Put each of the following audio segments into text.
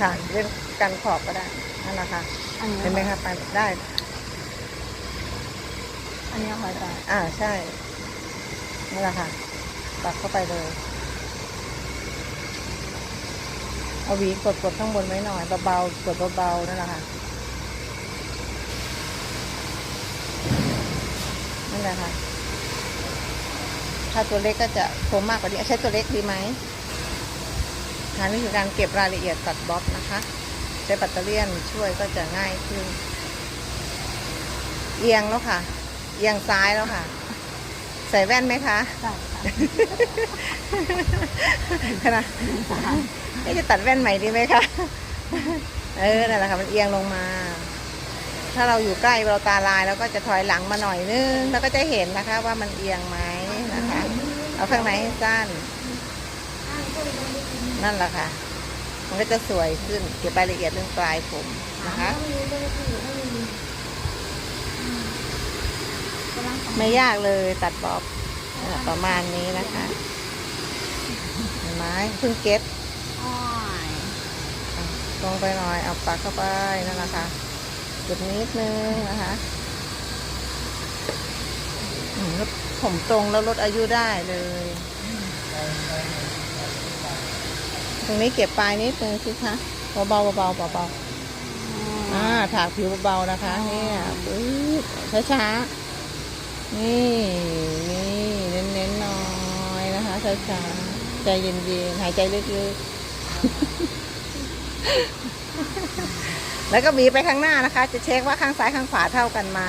ค่ะเล่นกันขอบก็ได้นั่นแหละค่ะอันนี้เห็นไหมคะไปได้ อันนี้ค่ะอาจารย์อ่าใช่นั่นแหละค่ะตัดเข้าไปเลยเอาหวีกดกดข้างบนไว้หน่อยเบาๆกดเบาๆนั่นแหละค่ะนั่นแหละค่ะถ้าตัวเล็กก็จะคมมากกว่านี้ใช้ตัวเล็กดีไหม ค่ะนี่คือการเก็บรายละเอียดตัดบ๊อบนะคะ ใช้ปัตเตอร์เลียนช่วยก็จะง่ายขึ้น เอียงแล้วค่ะ เอียงซ้ายแล้วค่ะ ใส่แว่นไหมคะได้ค่ะขนาดนี่จะตัดแว่นใหม่ดีไหมคะเออนั่นแหละค่ะมันเอียงลงมา ถ้าเราอยู่ใกล้เราตาลายแล้วก็จะถอยหลังมาหน่อยนึงแล้วก็จะเห็นนะคะ ว่ามันเอียงไหมนะคะ เอาข้างในให้สั้น นั่นแหละค่ะ มันก็จะสวยขึ้น เก็บรายละเอียดเรื่องปลายผมนะคะไม่ยากเลยตัดบ๊อบอ่าประมาณนี้นะคะเห็นไหมเพิ่งเก็ตอ้อยอะลงไปหน่อย เอาปักเข้าไปนั่นแหละค่ะจุดนิดนึงนะคะอืมแล้วผมตรงแล้วลดอายุได้เลยต รงนี้เก็บปลายนิดนึงสิคะเบาๆเบาๆเบาๆอ่าถากผิวเบาๆนะคะเนี่ยปึ๊บช้าๆนี่นี่เน้นๆหน่อยนะคะช้าๆใจเย็นๆหายใจลึกๆแล้วก็บีบไปข้างหน้านะคะ จะเช็คว่าข้างซ้ายข้างขวาเท่ากันไหม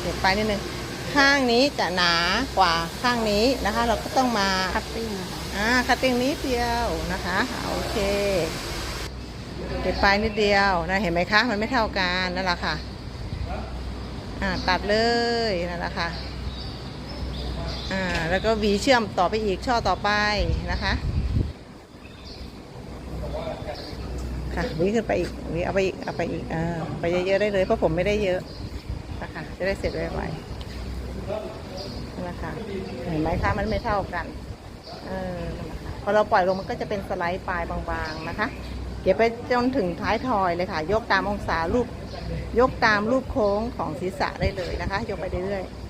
เก็บไปนิดนึง ข้างนี้จะหนากว่าข้างนี้นะคะ เราก็ต้องมาคัตติ้งนะคะอ่าคัตติ้งนิดเดียวนะคะอ่าโอเคเก็บปลายนิดเดียวนะเห็นไหมคะมันไม่เท่ากันนั่นแหละค่ะอ่าตัดเลยนั่นแหละค่ะอ่าแล้วก็หวีเชื่อมต่อไปอีกช่อต่อไปนะคะค่ะหวีขึ้นไปอีกหวีเอาไปอีกเอาไปอีกอ่าไปเยอะๆได้เลยเพราะผมไม่ได้เยอะนะคะจะได้เสร็จไวๆ นะคะเห็นไหมคะมันไม่เท่ากันเออพอเราปล่อยลงมันก็จะเป็นสไลด์ปลายบางๆนะคะ เก็บไปจนถึงท้ายทอยเลยค่ะ ยกตามองศารูป ยกตามรูปโค้งของศีรษะได้เลยนะคะ ยกไปเรื่อยๆ